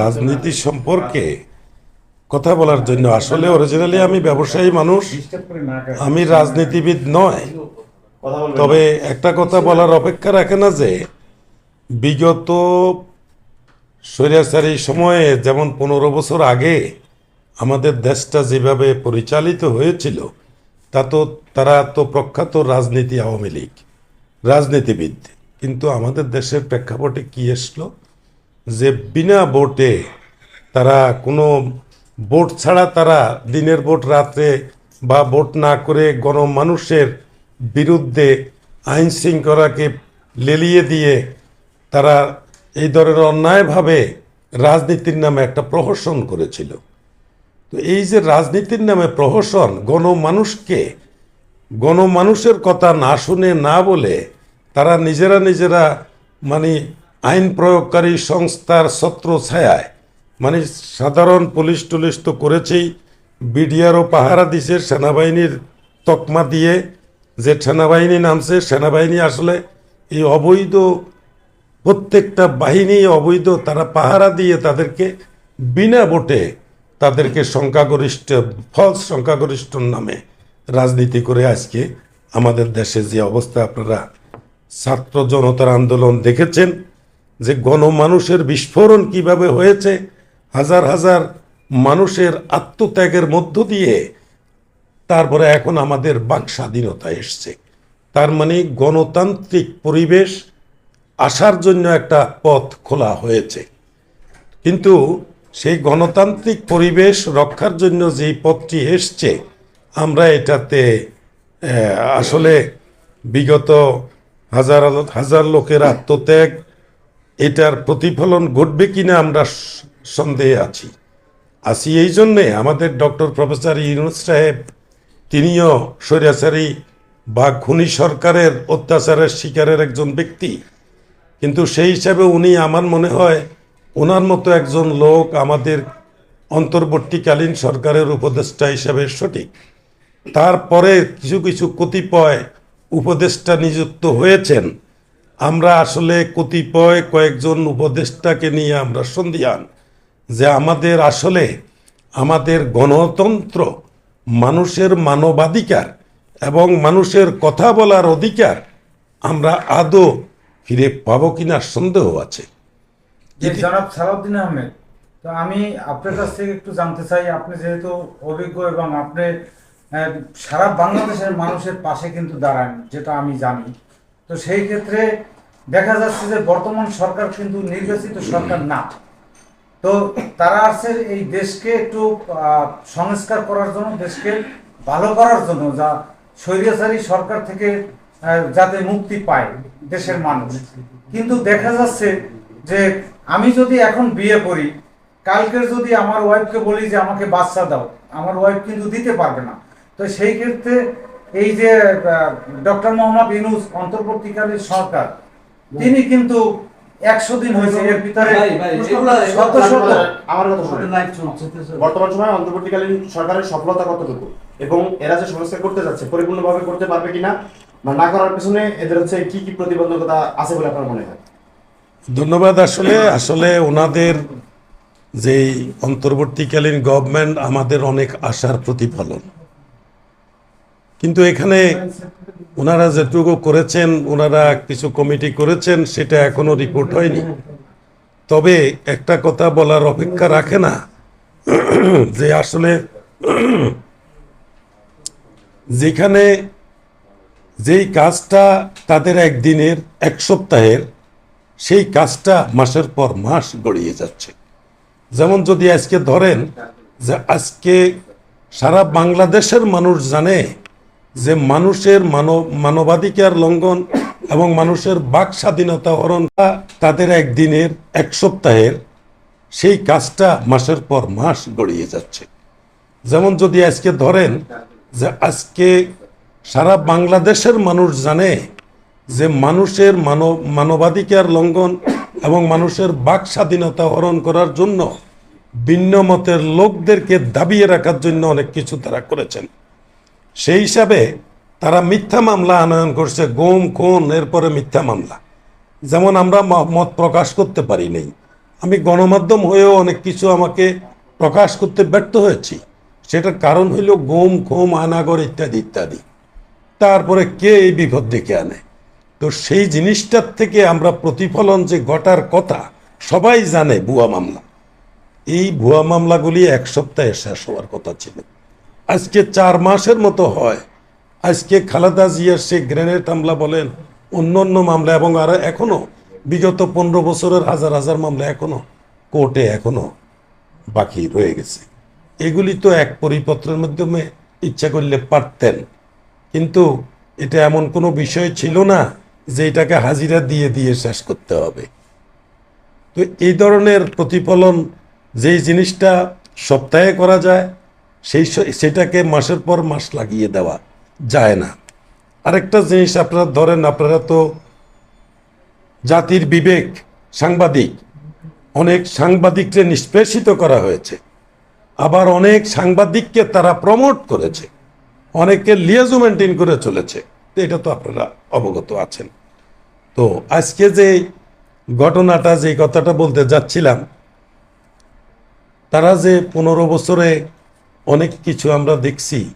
রাজনীতি সম্পর্কে কথা বলার জন্য। আসলে অরিজিনালি আমি ব্যবসায়ী মানুষ, আমি রাজনীতিবিদ নয়। তবে একটা কথা বলার অপেক্ষা রাখে না যে, বিগত স্বৈরাচারী সময়ে যেমন পনেরো বছর আগে আমাদের দেশটা যেভাবে পরিচালিত হয়েছিল, তা তো, তারা তো প্রখ্যাত রাজনীতি আওয়ামী লীগ, রাজনীতিবিদ। কিন্তু আমাদের দেশের প্রেক্ষাপটে কি এসলো? যে বিনা ভোটে তারা কোনো ভোট ছাড়া তারা দিনের ভোট রাত্রে বা ভোট না করে গণমানুষের বিরুদ্ধে আইন শৃঙ্খলাকে লেলিয়ে দিয়ে তারা এই ধরনের অন্যায়ভাবে রাজনীতির নামে একটা প্রহসন করেছিল। তো এই যে রাজনীতির নামে প্রহসন, গণমানুষকে, গণমানুষের কথা না শুনে না বলে তারা নিজেরা নিজেরা মানে আইন প্রয়োগকারী সংস্থার ছত্র ছায়ায় মানে সাধারণ পুলিশ টুলিশ তো করেছেই, বিডিআরও পাহারা দিছে সেনাবাহিনীর তকমা দিয়ে যে সেনাবাহিনী নামছে, সেনাবাহিনী আসলে এই অবৈধ প্রত্যেকটা বাহিনী, অবৈধ তারা পাহারা দিয়ে তাদেরকে বিনা ভোটে তাদেরকে সংখ্যাগরিষ্ঠ ফলস সংখ্যাগরিষ্ঠর নামে রাজনীতি করে আজকে আমাদের দেশে যে অবস্থা, আপনারা ছাত্র জনতার আন্দোলন দেখেছেন। যে গণমানুষের বিস্ফোরণ কীভাবে হয়েছে, হাজার হাজার মানুষের আত্মত্যাগের মধ্য দিয়ে তারপরে এখন আমাদের বাক স্বাধীনতা এসছে। তার মানে গণতান্ত্রিক পরিবেশ আসার জন্য একটা পথ খোলা হয়েছে। কিন্তু সেই গণতান্ত্রিক পরিবেশ রক্ষার জন্য যেই পথটি এসছে, আমরা এটাতে আসলে বিগত হাজার হাজার লোকের আত্মত্যাগ এটার প্রতিফলন ঘটবে কিনা আমরা সন্দেহে আছি। আছি এই জন্যে আমাদের ডক্টর প্রফেসর ইউনুস সাহেব, তিনিও স্বৈরাচারী বা খুনি সরকারের অত্যাচারের শিকারের একজন ব্যক্তি। কিন্তু সেই হিসাবে উনি আমার মনে হয় ওনার মতো একজন লোক আমাদের অন্তর্বর্তীকালীন সরকারের উপদেষ্টা হিসাবে সঠিক। তারপরে কিছু কিছু কতিপয় উপদেষ্টা নিযুক্ত হয়েছেন। আমরা আসলে কতিপয় কয়েকজন উপদেষ্টাকে নিয়ে আমরা সন্ধিয়ান যে আমাদের আসলে আমাদের গণতন্ত্র মানুষের মানবাধিকার এবং মানুষের কথা বলার অধিকার আমরা আদৌ ফিরে পাবো কিনা সন্দেহ আছে। জনাব সালাউদ্দিন আহমেদ, তো আমি আপনার কাছ থেকে একটু জানতে চাই, আপনি যেহেতু অভিজ্ঞ এবং আপনি সারা বাংলাদেশের মানুষের পাশে কিন্তু দাঁড়ান, যেটা আমি জানি। তো সেই ক্ষেত্রে দেখা যাচ্ছে যে বর্তমান সরকার কিন্তু নির্বাচিত সরকার না। তো তারা আছে এই দেশকে একটু সংস্কার করার জন্য, দেশকে ভালো করার জন্য, যা স্বৈরাচারী সরকার থেকে যাতে মুক্তি পায় দেশের মানুষ। কিন্তু দেখা যাচ্ছে যে আমি যদি এখন বিয়ে করি কালকে যদি আমার ওয়াইফকে বলি যে আমাকে বাচ্চা দাও, আমার ওয়াইফ কিন্তু দিতে পারবে না। তো সেই ক্ষেত্রে এই যে ডক্টর মোহাম্মদ ইনুস অন্তর্বর্তীকালীন সরকার তিনি কিন্তু একশো দিন হয়েছে এর ভিতরে শত শত। আমার কথা বর্তমান সময়ে অন্তর্বর্তীকালীন সরকারের সফলতা কতটুকু? এবং এরা যে সংস্কার করতে যাচ্ছে পরিপূর্ণভাবে করতে পারবে কিনা বা না করার পিছনে এদের হচ্ছে কি কি প্রতিবন্ধকতা আছে বলে আপনার মনে হয়? ধন্যবাদ। আসলে আসলে ওনাদের যেই অন্তর্বর্তীকালীন গভর্নমেন্ট আমাদের অনেক আশার প্রতিফলন। কিন্তু এখানে ওনারা যেটুকু করেছেন, ওনারা কিছু কমিটি করেছেন, সেটা এখনও রিপোর্ট হয়নি। তবে একটা কথা বলার অপেক্ষা রাখে না, যে আসলে যেখানে যেই কাজটা তাদের একদিনের, এক সপ্তাহের, সেই কাজটা মাসের পর মাস গড়িয়ে যাচ্ছে। যেমন যদি আজকে ধরেন যে আজকে সারা বাংলাদেশের মানুষ জানে যে মানুষের মানব, মানবাধিকার লঙ্ঘন এবং মানুষের বাক স্বাধীনতা হরণটা তাদের একদিনের, এক সপ্তাহের, সেই কাজটা মাসের পর মাস গড়িয়ে যাচ্ছে। যেমন যদি আজকে ধরেন যে আজকে সারা বাংলাদেশের মানুষ জানে যে মানুষের মানব, মানবাধিকার লঙ্ঘন এবং মানুষের বাক স্বাধীনতা হরণ করার জন্য ভিন্ন মতের লোকদেরকে দাবিয়ে রাখার জন্য অনেক কিছু তারা করেছেন। সেই হিসাবে তারা মিথ্যা মামলা আনয়ন করছে, গুম, খুন, এরপরে মিথ্যা মামলা। যেমন আমরা মত প্রকাশ করতে পারি নাই। আমি গণমাধ্যম হয়েও অনেক কিছু আমাকে প্রকাশ করতে ব্যর্থ হয়েছি। সেটার কারণ হইল গোম ঘোম আনাগর ইত্যাদি ইত্যাদি। তারপরে কে এই বিপদ ডেকে আনে? তো সেই জিনিসটার থেকে আমরা প্রতিফলন যে ঘটার কথা, সবাই জানে ভুয়া মামলা। এই ভুয়া মামলাগুলি এক সপ্তাহে শেষ হওয়ার কথা ছিল। আজকে চার মাসের মতো হয়। আজকে খালেদা জিয়ার সে গ্রেনেড হামলা বলেন, অন্য অন্য মামলা এবং আর এখনও, বিগত পনেরো বছরের হাজার হাজার মামলা এখনও, কোর্টে এখনও বাকি রয়ে গেছে। এগুলি তো এক পরিপত্রের মাধ্যমে ইচ্ছা করলে পারতেন। কিন্তু এটা এমন কোনো বিষয় ছিল না যে এটাকে হাজিরা দিয়ে দিয়ে শেষ করতে হবে। তো এই ধরনের প্রতিফলন যেই জিনিসটা সপ্তাহে করা যায় সেই সেটাকে মাসের পর মাস লাগিয়ে দেওয়া যায় না। আরেকটা জিনিস আপনারা ধরেন, আপনারা তো জাতির বিবেক, সাংবাদিক, অনেক সাংবাদিককে নিষ্পেষিত করা হয়েছে। আবার অনেক সাংবাদিককে তারা প্রমোট করেছে। অনেককে লিয়াজু মেনটেন করে চলেছে। তো এটা তো আপনারা অবগত আছেন। তো আজকে যে ঘটনাটা, যে কথাটা বলতে যাচ্ছিলাম, তারা যে পনেরো বছরে অনেক কিছু আমরা দেখছি।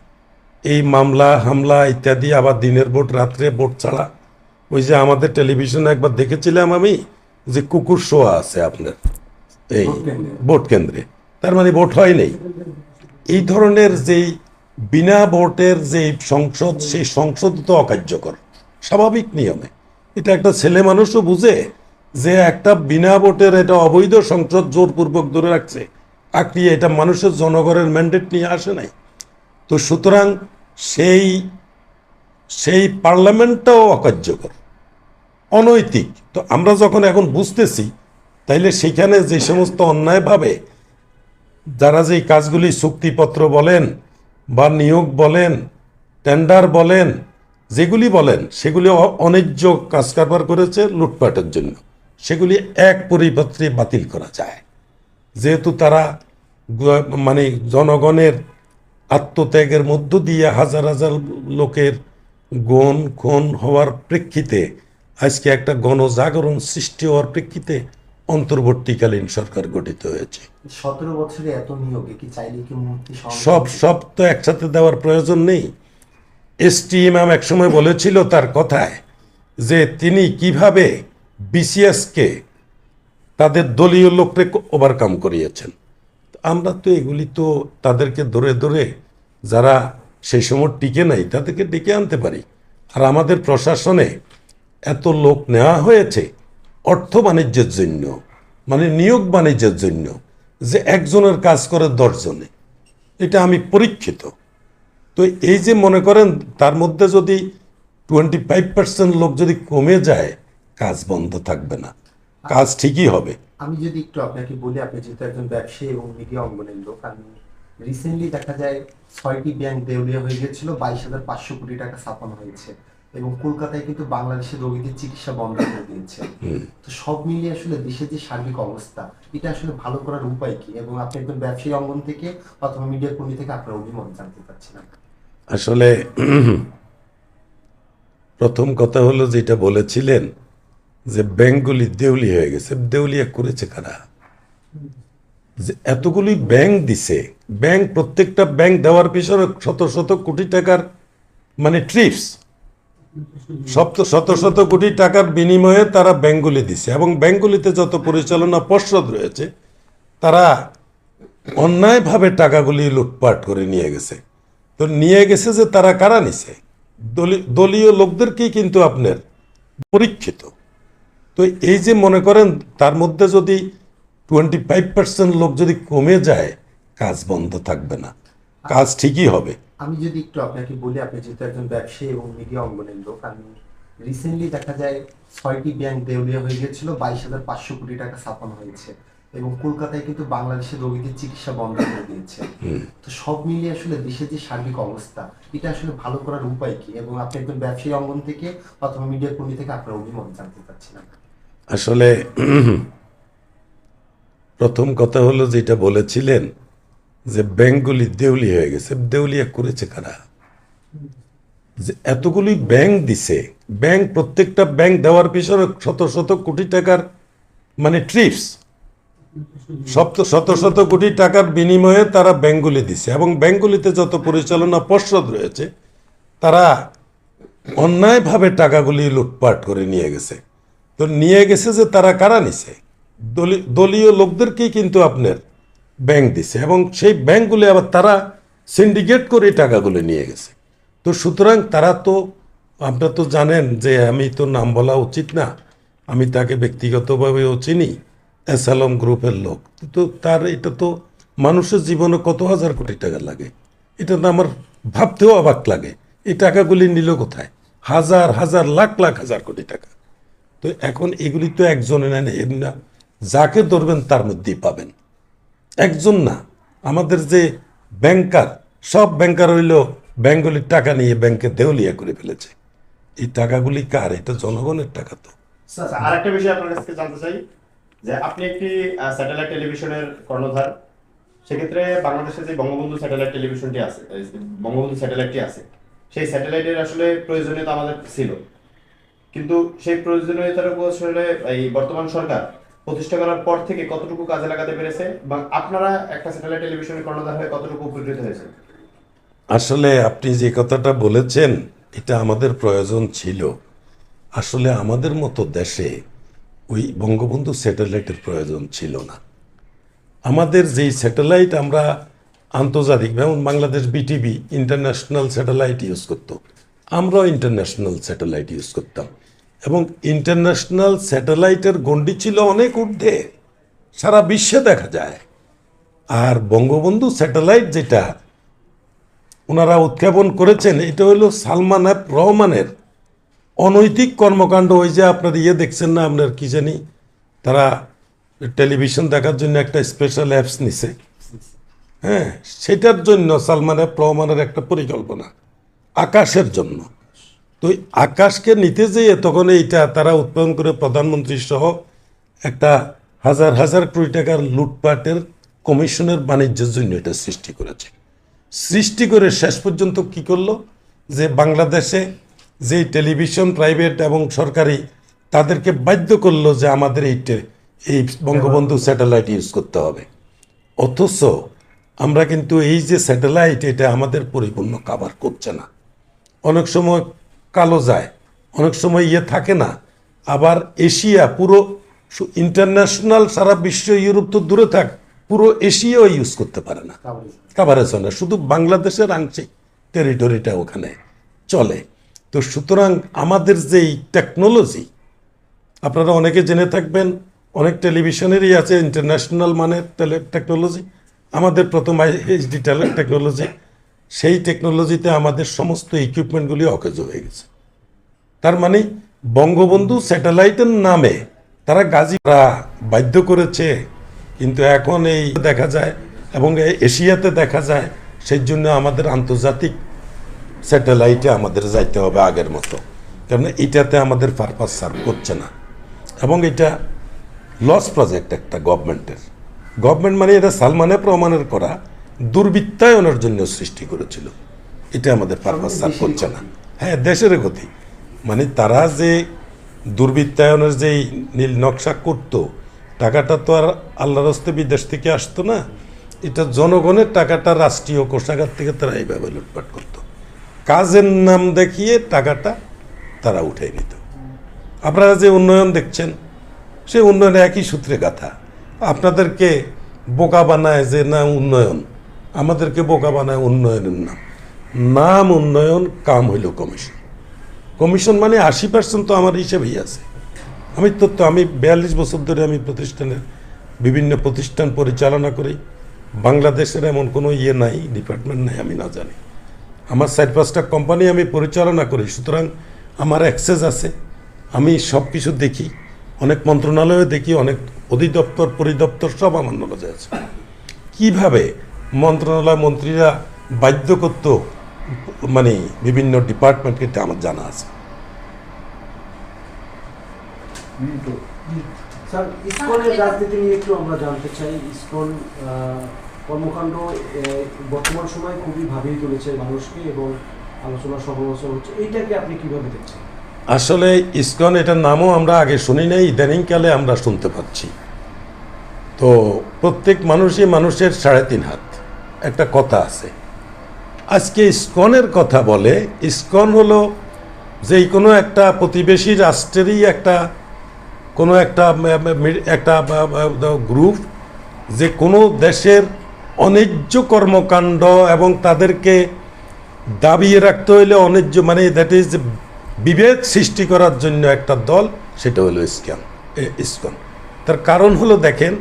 এই মামলা হামলা ইত্যাদি আবার দিনের ভোট রাত্রে ভোট ছাড়া। ওই যে আমাদের টেলিভিশনে একবার দেখেছিলাম আমি যে কুকুর শোয়া আছে আপনার। এই ভোট কেন্দ্রে। তার মানে ভোট হয় নেই। এই ধরনের যেই বিনা ভোটের যে সংসদ সেই সংসদ তো অকার্যকর। স্বাভাবিক নিয়মে। এটা একটা ছেলে মানুষও বুঝে যে একটা বিনা ভোটের এটা অবৈধ সংসদ জোরপূর্বক ধরে রাখছে। আঁকড়িয়ে এটা মানুষের জনগণের ম্যান্ডেট নিয়ে আসে নাই। তো সুতরাং সেই সেই পার্লামেন্টটাও অকার্যকর, অনৈতিক। তো আমরা যখন এখন বুঝতেছি, তাইলে সেখানে যে সমস্ত অন্যায়ভাবে যারা যে কাজগুলি চুক্তিপত্র বলেন বা নিয়োগ বলেন টেন্ডার বলেন, যেগুলি বলেন, সেগুলি অন্যায্য কাজ কারবার করেছে লুটপাটের জন্য। সেগুলি এক পরিপত্রে বাতিল করা যায়। যেহেতু তারা মানে জনগণের আত্মত্যাগের মধ্য দিয়ে হাজার হাজার লোকের গণ খুন হওয়ার প্রেক্ষিতে আজকে একটা গণজাগরণ সৃষ্টি হওয়ার প্রেক্ষিতে অন্তর্বর্তীকালীন সরকার গঠিত হয়েছে। সতেরো বছরে এত নিয়োগে কি চাইলে কি সব সব তো একসাথে দেওয়ার প্রয়োজন নেই। এস টি ইমাম একসময় বলেছিল তার কথায় যে তিনি কীভাবে বিসিএসকে তাদের দলীয় লোককে ওভারকাম করিয়েছেন। আমরা তো এগুলি তো তাদেরকে ধরে ধরে যারা সেই সময় টিকে নাই, তাদেরকে ডেকে আনতে পারি। আর আমাদের প্রশাসনে এত লোক নেওয়া হয়েছে অর্থ বাণিজ্যের জন্য মানে নিয়োগ বাণিজ্যের জন্য, যে একজনের কাজ করে দশজনে। এটা আমি পরীক্ষিত। তো এই যে মনে করেন, তার মধ্যে যদি টোয়েন্টি ফাইভ পার্সেন্ট লোক যদি কমে যায়, কাজ বন্ধ থাকবে না। কাজ ঠিকই হবে। আমি যদি একটু আপনাকে বলি আপনি যেহেতু একজন ব্যবসায়ী এবং মিডিয়া অঙ্গনের লোক আমি রিসেন্টলি দেখা যায় ছয়টি ব্যাংক দেউলিয়া হয়ে গেছিল বাইশ হাজার পাঁচশো কোটি টাকা ছাপানো হয়েছে এবং কলকাতায় কিন্তু বাংলাদেশের রোগীদের চিকিৎসা বন্ধ করে দিয়েছে। তো সব মিলিয়ে আসলে দেশের যে সার্বিক অবস্থা এটা আসলে ভালো করার উপায় কি? এবং আপনি একজন ব্যবসায়ী অঙ্গন থেকে অথবা মিডিয়া কর্মী থেকে আপনার অভিমত জানতে চাচ্ছিলাম আসলে প্রথম কথা হলো যেটা বলেছিলেন যে ব্যাংকগুলি দেউলি হয়ে গেছে দেউলিয়া করেছে কারা? যে এতগুলি ব্যাংক দিছে, ব্যাংক প্রত্যেকটা ব্যাংক দেওয়ার পিছনে শত শত কোটি টাকার মানে ট্রিপস, শত শত শত কোটি টাকার বিনিময়ে তারা ব্যাংকগুলি দিছে এবং ব্যাংকগুলিতে যত পরিচালনা পর্ষদ রয়েছে, তারা অন্যায়ভাবে টাকাগুলি লুটপাট করে নিয়ে গেছে। তো নিয়ে গেছে যে তারা কারা নিছে? দলি- দলীয় লোকদেরকেই কিন্তু আপনার পরীক্ষিত? তো এই যে মনে করেন তার মধ্যে যদি টোয়েন্টি ফাইভ পার্সেন্ট লোক যদি কমে যায় কাজ বন্ধ থাকবে না। কাজ ঠিকই হবে। আমি যদি একটু আপনাকে বলি আপনি যেহেতু একজন ব্যবসায়ী এবং মিডিয়া অঙ্গনের লোক আমি রিসেন্টলি দেখা যায় ছয়টি ব্যাংক দেউলিয়া হয়ে গেছিল বাইশ হাজার পাঁচশো কোটি টাকা ছাপানো হয়েছে এবং কলকাতায় কিন্তু বাংলাদেশের রোগীদের চিকিৎসা বন্ধ করে দিয়েছে। তো সব মিলিয়ে আসলে দেশের যে সার্বিক অবস্থা এটা আসলে ভালো করার উপায় কি? এবং আপনি একজন ব্যবসায়ী অঙ্গন থেকে অথবা মিডিয়া কর্মী থেকে আপনার অভিমত জানতে চাচ্ছিলাম। আসলে প্রথম কথা হলো যেটা বলেছিলেন যে ব্যাংকগুলি দেউলি হয়ে গেছে। দেউলিয়া করেছে কারা? যে এতগুলি ব্যাংক দিছে। ব্যাংক, প্রত্যেকটা ব্যাংক দেওয়ার পিছনে শত শত কোটি টাকার মানে ট্রিপস। শত শত শত কোটি টাকার বিনিময়ে তারা ব্যাঙ্কগুলি দিছে এবং ব্যাঙ্কগুলিতে যত পরিচালনা পর্ষদ রয়েছে, তারা অন্যায়ভাবে টাকাগুলি লুটপাট করে নিয়ে গেছে। তো নিয়ে গেছে যে তারা কারা নিছে? দলি- দলীয় লোকদেরকেই কিন্তু আপনার ব্যাংক দিছে এবং সেই ব্যাংকগুলি আবার তারা সিন্ডিকেট করে এই টাকাগুলো নিয়ে গেছে। তো সুতরাং তারা তো, আপনারা তো জানেন যে আমি তো নাম বলা উচিত না। আমি তাকে ব্যক্তিগতভাবেও চিনি অ্যাসালম গ্রুপের লোক। তো তার, এটা তো মানুষের জীবনে কত হাজার কোটি টাকা লাগে? এটা তো আমার ভাবতেও অবাক লাগে। এই টাকাগুলি নিল কোথায়? হাজার হাজার, লাখ লাখ, হাজার কোটি টাকা। তো এখন এগুলি তো একজনে নেন এর না। যাকে ধরবেন তার মধ্যেই পাবেন। একজন না। আমাদের যে ব্যাংকার, সব ব্যাংকার হইল ব্যাংকগুলির টাকা নিয়ে ব্যাংকে দেউলিয়া করে ফেলেছে। এই টাকাগুলি কার? এটা জনগণের টাকা তো। আচ্ছা আরেকটা বিষয় আপনার কাছে জানতে চাই, যে আপনি একটি স্যাটেলাইট টেলিভিশনের কর্ণধার। সেক্ষেত্রে বাংলাদেশে যে বঙ্গবন্ধু স্যাটেলাইট টেলিভিশনটি আছে বঙ্গবন্ধু স্যাটেলাইটটি আছে, সেই স্যাটেলাইটের আসলে প্রয়োজনীয়তা আমাদের ছিল। কিন্তু সেই প্রয়োজনীয়তার উপর আসলে এই বর্তমান সরকার প্রতিষ্ঠা করার পর থেকে কতটুকু কাজে লাগাতে পেরেছে এবং আপনারা একটা স্যাটেলাইট টেলিভিশনের কর্ণধার হয়ে কতটুকু উপকৃত হয়েছে আসলে আপনি যে কথাটা বলেছেন, এটা আমাদের প্রয়োজন ছিল। আসলে আমাদের মতো দেশে ওই বঙ্গবন্ধু স্যাটেলাইটের প্রয়োজন ছিল না। আমাদের যেই স্যাটেলাইট আমরা আন্তর্জাতিক, যেমন Bangladesh BTV international satellite use করতো। আমরাও ইন্টারন্যাশনাল স্যাটেলাইট ইউজ করতাম। এবং ইন্টারন্যাশনাল স্যাটেলাইটের গণ্ডি ছিল অনেক ঊর্ধ্বে। সারা বিশ্বে দেখা যায়। আর বঙ্গবন্ধু স্যাটেলাইট যেটা ওনারা উৎক্ষেপণ করেছেন, এটা হলো সালমান এফ রহমানের অনৈতিক কর্মকাণ্ড। ওই যে আপনার ইয়ে দেখছেন না, আপনার কি জানি, তারা টেলিভিশন দেখার জন্য একটা স্পেশাল অ্যাপস নিছে। হ্যাঁ সেটার জন্য সালমান এফ রহমানের একটা পরিকল্পনা। আকাশের জন্য। তো আকাশকে নিতে যেয়ে তখন এইটা তারা উৎপাদন করে প্রধানমন্ত্রী সহ একটা হাজার হাজার কোটি টাকার লুটপাটের কমিশনের বাণিজ্যের জন্য এটা সৃষ্টি করেছে। সৃষ্টি করে শেষ পর্যন্ত কি করল? যে বাংলাদেশে যেই টেলিভিশন, প্রাইভেট এবং সরকারি তাদেরকে বাধ্য করল যে আমাদের এই এই বঙ্গবন্ধু স্যাটেলাইট ইউজ করতে হবে। অথচ আমরা কিন্তু এই যে স্যাটেলাইট, এটা আমাদের পরিপূর্ণ কাভার করছে না। অনেক সময় কালো যায় অনেক সময় ইয়ে থাকে না। আবার এশিয়া পুরো ইন্টারন্যাশনাল সারা বিশ্ব ইউরোপ তো দূরে থাক পুরো এশিয়াও ইউজ করতে পারে না। কাভারেজ হয় না শুধু বাংলাদেশের আংশিক টেরিটরিটা ওখানে চলে। তো সুতরাং আমাদের যেই টেকনোলজি আপনারা অনেকে জেনে থাকবেন অনেক টেলিভিশনেরই আছে ইন্টারন্যাশনাল মানের টেলে টেকনোলজি আমাদের প্রথম এইচডি টেকনোলজি সেই টেকনোলজিতে আমাদের সমস্ত ইকুইপমেন্টগুলি অকেজ হয়ে গেছে। তার মানে বঙ্গবন্ধু স্যাটেলাইটের নামে তারা গাজীরা বাধ্য করেছে, কিন্তু এখন এই দেখা যায় এবং এশিয়াতে দেখা যায় সেই জন্য আমাদের আন্তর্জাতিক স্যাটেলাইটে আমাদের যাইতে হবে আগের মতো। কারণ এটাতে আমাদের পারপাস সার্ভ করছে না। এবং এটা লস প্রজেক্ট একটা গভর্নমেন্টের গভর্নমেন্ট মানে এটা সালমানে প্রমাণের করা। দুর্বৃত্তায়নের জন্য সৃষ্টি করেছিল। এটা আমাদের পারপাস সার্ভ করছে না। হ্যাঁ দেশের ক্ষতি। মানে তারা যে দুর্বৃত্তায়নের যেই নীল নকশা করত টাকাটা তো আর আল্লাহ রস্তে বিদেশ থেকে আসতো না। এটা জনগণের টাকাটা রাষ্ট্রীয় কোষাগার থেকে তারা এইভাবে লুটপাট করত। কাজের নাম দেখিয়ে টাকাটা তারা উঠে নিত। আপনারা যে উন্নয়ন দেখছেন সে উন্নয়নে একই সূত্রে গাথা। আপনাদেরকে বোকা বানায় যে না উন্নয়ন আমাদেরকে বোকা বানায় উন্নয়নের নাম। নাম উন্নয়ন, কাম হইল কমিশন কমিশন মানে আশি পার্সেন্ট তো আমার হিসেবেই আছে। আমি তো তো আমি বিয়াল্লিশ বছর ধরে আমি প্রতিষ্ঠানের বিভিন্ন প্রতিষ্ঠান পরিচালনা করি। বাংলাদেশের এমন কোনো ইয়ে নাই ডিপার্টমেন্ট নাই, আমি না জানি। আমার চার পাঁচটা কোম্পানি আমি পরিচালনা করি, সুতরাং আমার অ্যাক্সেস আছে। আমি সব কিছু দেখি, অনেক মন্ত্রণালয়ে দেখি, অনেক অধিদপ্তর, পরিদপ্তর সব আমার নলেজে আছে। কীভাবে মন্ত্রণালয় মন্ত্রীরা বাধ্য করত মানে বিভিন্ন ডিপার্টমেন্টকে আমার জানা আছে। স্যার ইসকনের রাজনীতি নিয়ে একটু আমরা জানতে চাই। ইসকন কর্মকাণ্ড বর্তমান সময় খুবই ভাবিয়ে তুলেছে মানুষকে এবং আলোচনা সমালোচনা হচ্ছে। এইটাকে আপনি কীভাবে দেখছেন? আসলে ইসকন এটার নামও আমরা আগে শুনি নাই ইদানিংকালে আমরা শুনতে পাচ্ছি। তো প্রত্যেক মানুষই মানুষের সাড়ে তিন হাত। একটা কথা আছে। আজকে ইস্কনের কথা বলে, ইস্কন হলো যেই কোনো একটা প্রতিবেশী রাষ্ট্রেরই একটা, কোনো একটা একটা গ্রুপ যে কোনো দেশের অন্যায্য কর্মকাণ্ড এবং তাদেরকে দাবিয়ে রাখতে হইলে অন্যায্য মানে দ্যাট ইজ বিভেদ সৃষ্টি করার জন্য একটা দল, সেটা হলো ইস্কন ইস্কন। তার কারণ হলো দেখেন,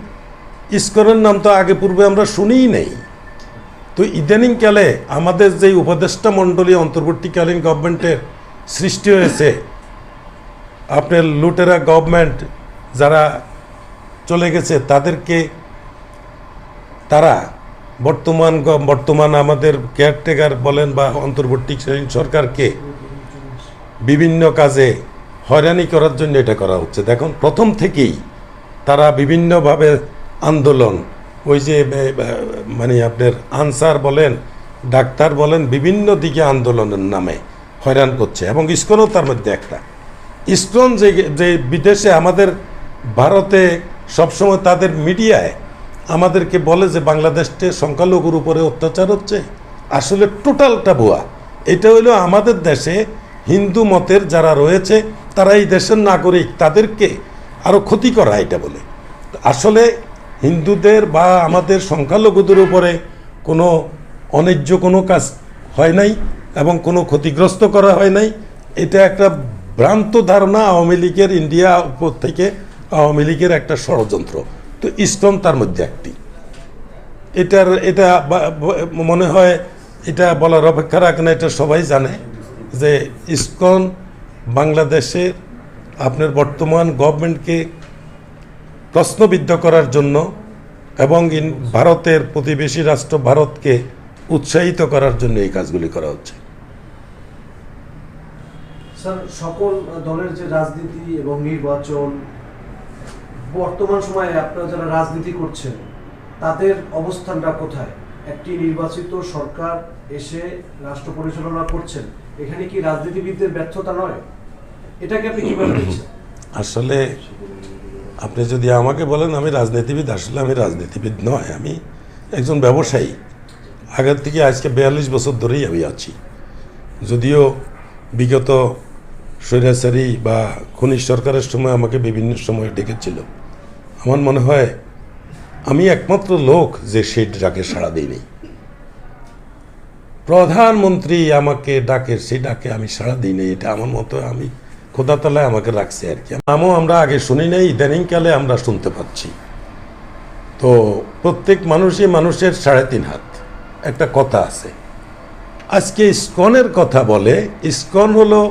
ইস্কনের নাম তো আগে পূর্বে আমরা শুনিই নেই। তো ইদানিংকালে আমাদের যে উপদেষ্টা মণ্ডলী অন্তর্বর্তীকালীন গভর্নমেন্টের সৃষ্টি হয়েছে, আপনার লুটেরা গভর্নমেন্ট যারা চলে গেছে, তাদেরকে তারা বর্তমান বর্তমান আমাদের কেয়ারটেকার বলেন বা অন্তর্বর্তীকালীন সরকারকে বিভিন্ন কাজে হয়রানি করার জন্য এটা করা হচ্ছে। দেখুন, প্রথম থেকেই তারা বিভিন্নভাবে আন্দোলন ওই যে মানে আপনার আনসার বলেন, ডাক্তার বলেন, বিভিন্ন দিকে আন্দোলনের নামে হয়রান করছে। এবং ইস্কনও তার মধ্যে একটা। ইস্কন যে যে বিদেশে আমাদের ভারতে সবসময় তাদের মিডিয়ায় আমাদেরকে বলে যে বাংলাদেশে সংখ্যালঘুর উপরে অত্যাচার হচ্ছে। আসলে টোটালটা ভুয়া এটা হলো আমাদের দেশে হিন্দু মতের যারা রয়েছে, তারা এই দেশের নাগরিক, তাদেরকে আরও ক্ষতি করা এটা বলে। আসলে হিন্দুদের বা আমাদের সংখ্যালঘুদের উপরে কোনো অন্যায্য কোনো কাজ হয় নাই এবং কোনো ক্ষতিগ্রস্ত করা হয় নাই। এটা একটা ভ্রান্ত ধারণা আওয়ামী লীগের ইন্ডিয়া উপর থেকে আওয়ামী লীগের একটা ষড়যন্ত্র। তো ইস্কন তার মধ্যে একটি। এটার, এটা মনে হয় এটা বলার অপেক্ষা রাখে না, এটা সবাই জানে যে ইস্কন বাংলাদেশের আপনার বর্তমান গভর্নমেন্টকে প্রশ্নবিদ্ধ করার জন্য এবং ভারতের প্রতিবেশী রাষ্ট্র ভারতকে উৎসাহিত করার জন্য এই কাজগুলি করা হচ্ছে। স্যার সকল দলের যে রাজনীতি এবং নির্বাচন বর্তমান সময়ে আপনারা যারা রাজনীতি করছেন তাদের অবস্থানটা কোথায়? একটি নির্বাচিত সরকার এসে রাষ্ট্র পরিচালনা করছেন এখানে কি রাজনীতিবিদদের ব্যর্থতা নয়? এটাকে আপনি কীভাবে আসলে আপনি যদি আমাকে বলেন, আমি রাজনীতিবিদ, আসলে আমি রাজনীতিবিদ নয়, আমি একজন ব্যবসায়ী। আগের থেকে আজকে বিয়াল্লিশ বছর ধরেই আমি আছি। যদিও বিগত স্বৈরাচারী বা খনিজ সরকারের সময় আমাকে বিভিন্ন সময় ডেকেছিল। আমার মনে হয়, আমি একমাত্র লোক যে সেই ডাকে সাড়া দিইনি প্রধানমন্ত্রী আমাকে ডাকে, সেই ডাকে আমি সাড়া দিইনি এটা আমার মতো আমি খোদা তালায় আমাকে রাখছে আর কি। নামও আমরা আগে শুনি নাই, ইদানিংকালে আমরা শুনতে পাচ্ছি। তো প্রত্যেক মানুষই মানুষের সাড়ে তিন হাত। একটা কথা আছে। আজকে ইস্কনের কথা বলে, ইস্কন হলো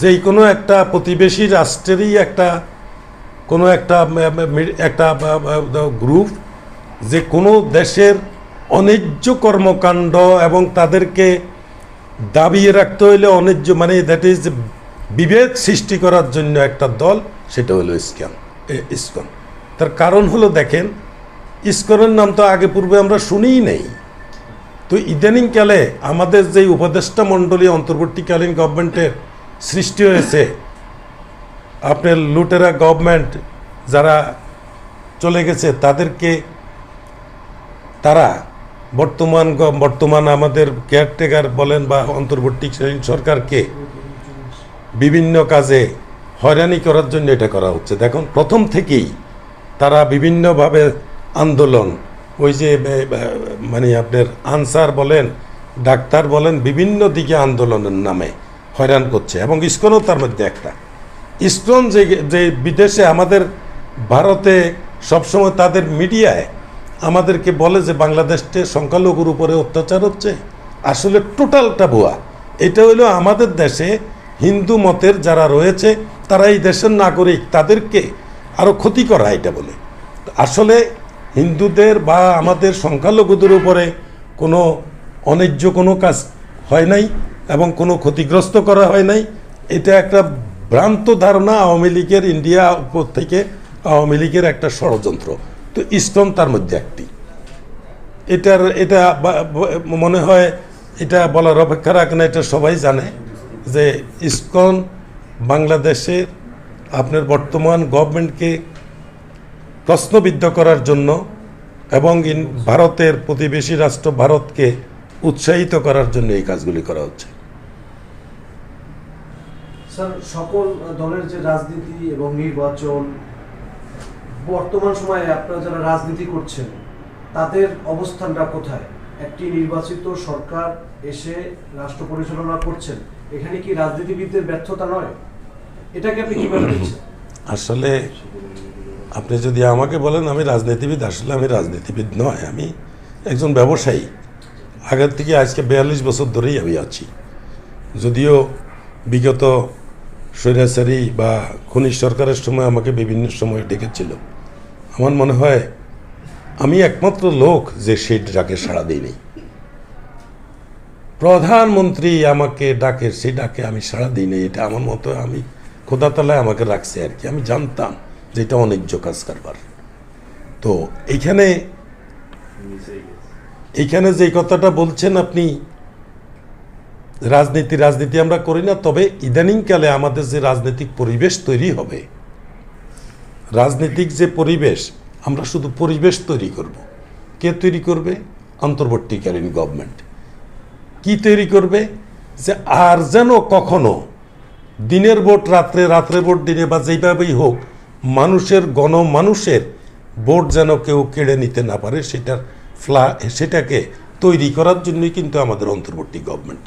যে কোনো একটা প্রতিবেশী রাষ্ট্রেরই একটা, কোনো একটা একটা গ্রুপ, যে কোনো দেশের অন্যায্য কর্মকাণ্ড এবং তাদেরকে দাবিয়ে রাখতে হইলে অন্যায্য মানে দ্যাট ইজ বিভেদ সৃষ্টি করার জন্য একটা দল, সেটা হলো ইস্কন। ইস্কন। তার কারণ হলো দেখেন, ইস্কনের নাম তো আগে পূর্বে আমরা শুনিই নেই। তো ইদানিংকালে আমাদের যে উপদেষ্টা মণ্ডলী অন্তর্বর্তীকালীন গভর্নমেন্টের সৃষ্টি হয়েছে, আপনার লুটেরা গভর্নমেন্ট যারা চলে গেছে, তাদেরকে তারা বর্তমান বর্তমান আমাদের কেয়ারটেকার বলেন বা অন্তর্বর্তীকালীন সরকারকে বিভিন্ন কাজে হয়রানি করার জন্য এটা করা হচ্ছে। দেখুন, প্রথম থেকেই তারা বিভিন্নভাবে আন্দোলন, ওই যে মানে আপনার আনসার বলেন, ডাক্তার বলেন, বিভিন্ন দিকে আন্দোলনের নামে হয়রান করছে। এবং ইস্কনও তার মধ্যে একটা। ইস্কন যে যে বিদেশে আমাদের ভারতে সবসময় তাদের মিডিয়ায় আমাদেরকে বলে যে বাংলাদেশে সংখ্যালঘুর উপরে অত্যাচার হচ্ছে। আসলে টোটালটা ভুয়া এটা হলো আমাদের দেশে হিন্দু মতের যারা রয়েছে, তারা এই দেশের নাগরিক, তাদেরকে আরও ক্ষতি করা এটা বলে। আসলে হিন্দুদের বা আমাদের সংখ্যালঘুদের উপরে কোনো অন্যায্য কোনো কাজ হয় নাই এবং কোনো ক্ষতিগ্রস্ত করা হয় নাই। এটা একটা ভ্রান্ত ধারণা আওয়ামী লীগের ইন্ডিয়া উপর থেকে আওয়ামী লীগের একটা ষড়যন্ত্র। তো ইস্কন তার মধ্যে একটি। এটার, এটা মনে হয় এটা বলার অপেক্ষা রাখে না, এটা সবাই জানে। যে ইস্কন বাংলাদেশের আপনার বর্তমান গভর্নমেন্টকে প্রশ্নবিদ্ধ করার জন্য এবং ভারতের প্রতিবেশী রাষ্ট্র ভারতকে উৎসাহিত করার জন্য এই কাজগুলি করা হচ্ছে। স্যার, সকল দলের যে রাজনীতি এবং নির্বাচন, বর্তমান সময়ে আপনারা যারা রাজনীতি করছেন, তাদের অবস্থানটা কোথায়? একটি নির্বাচিত সরকার এসে রাষ্ট্র পরিচালনা করছেন। এখানে কি রাজনীতিবিদদের ব্যর্থতা নয়? এটাকে আপনি কীভাবে দেখছেন? আসলে আপনি যদি আমাকে বলেন আমি রাজনীতিবিদ, আসলে আমি রাজনীতিবিদ নয়, আমি একজন ব্যবসায়ী। আগের থেকে আজকে বিয়াল্লিশ বছর ধরেই আমি আছি। যদিও বিগত স্বৈরাচারী বা খনিজ সরকারের সময় আমাকে বিভিন্ন সময় ডেকেছিল। আমার মনে হয় আমি একমাত্র লোক যে সেই ডাকে সাড়া দিইনি প্রধানমন্ত্রী আমাকে ডাকে সেই ডাকে, আমি সাড়া দিইনি এটা আমার মতো, আমি খোদা তালায় আমাকে রাখছে আর কি। আমি জানতাম যে এটা অনেক কাজ কারবার। তো এইখানে এইখানে যে কথাটা বলছেন আপনি, রাজনীতি রাজনীতি আমরা করি না, তবে ইদানিংকালে আমাদের যে রাজনৈতিক পরিবেশ তৈরি হবে, রাজনৈতিক যে পরিবেশ, আমরা শুধু পরিবেশ তৈরি করব। কে তৈরি করবে? অন্তর্বর্তীকালীন গভর্নমেন্ট কি তৈরি করবে? যে আর যেন কখনো দিনের ভোট, রাত্রে রাত্রে ভোট, দিনে বা যেইভাবেই হোক, মানুষের গণমানুষের ভোট যেন কেউ কেড়ে নিতে না পারে, সেটার ফ্লা, সেটাকে তৈরি করার জন্যই কিন্তু আমাদের অন্তর্বর্তী গভর্নমেন্ট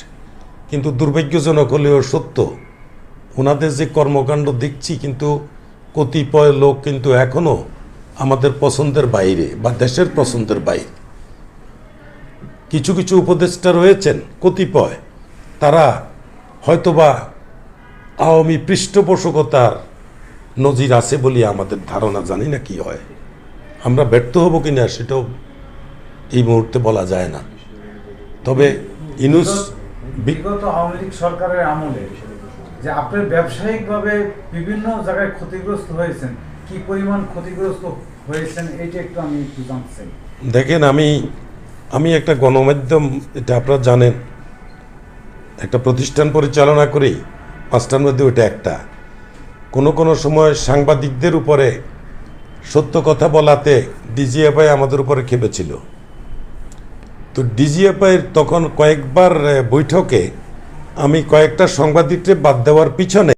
কিন্তু দুর্ভাগ্যজনক হলেও সত্য ওনাদের যে কর্মকাণ্ড দেখছি কিন্তু কতিপয় লোক কিন্তু এখনও আমাদের পছন্দের বাইরে বা দেশের পছন্দের বাইরে। কিছু কিছু উপদেষ্টা রয়েছেন কতিপয়। তারা হয়তোবা আওয়ামী পৃষ্ঠপোষকতার নজির আছে বলে আমাদের ধারণা জানি না কি হয়। আমরা ব্যর্থ হব কি না সেটাও এই মুহূর্তে বলা যায় না। তবে ইনুস বিগত আওয়ামী লীগ সরকারের আমলে যে আপনি ব্যবসায়িকভাবে বিভিন্ন জায়গায় ক্ষতিগ্রস্ত হয়েছেন কি পরিমাণ ক্ষতিগ্রস্ত হয়েছেন এটা একটু আমি একটু জানতে চাই। দেখেন আমি আমি একটা গণমাধ্যম, এটা আপনারা জানেন, একটা প্রতিষ্ঠান পরিচালনা করি, পাঁচটার মধ্যে ওইটা একটা। কোনো কোনো সময় সাংবাদিকদের উপরে সত্য কথা বলাতে ডিজিএফআই আমাদের উপরে খেপেছিল। তো ডিজিএফআই তখন কয়েকবার বৈঠকে আমি কয়েকটা সাংবাদিককে বাদ দেওয়ার পিছনে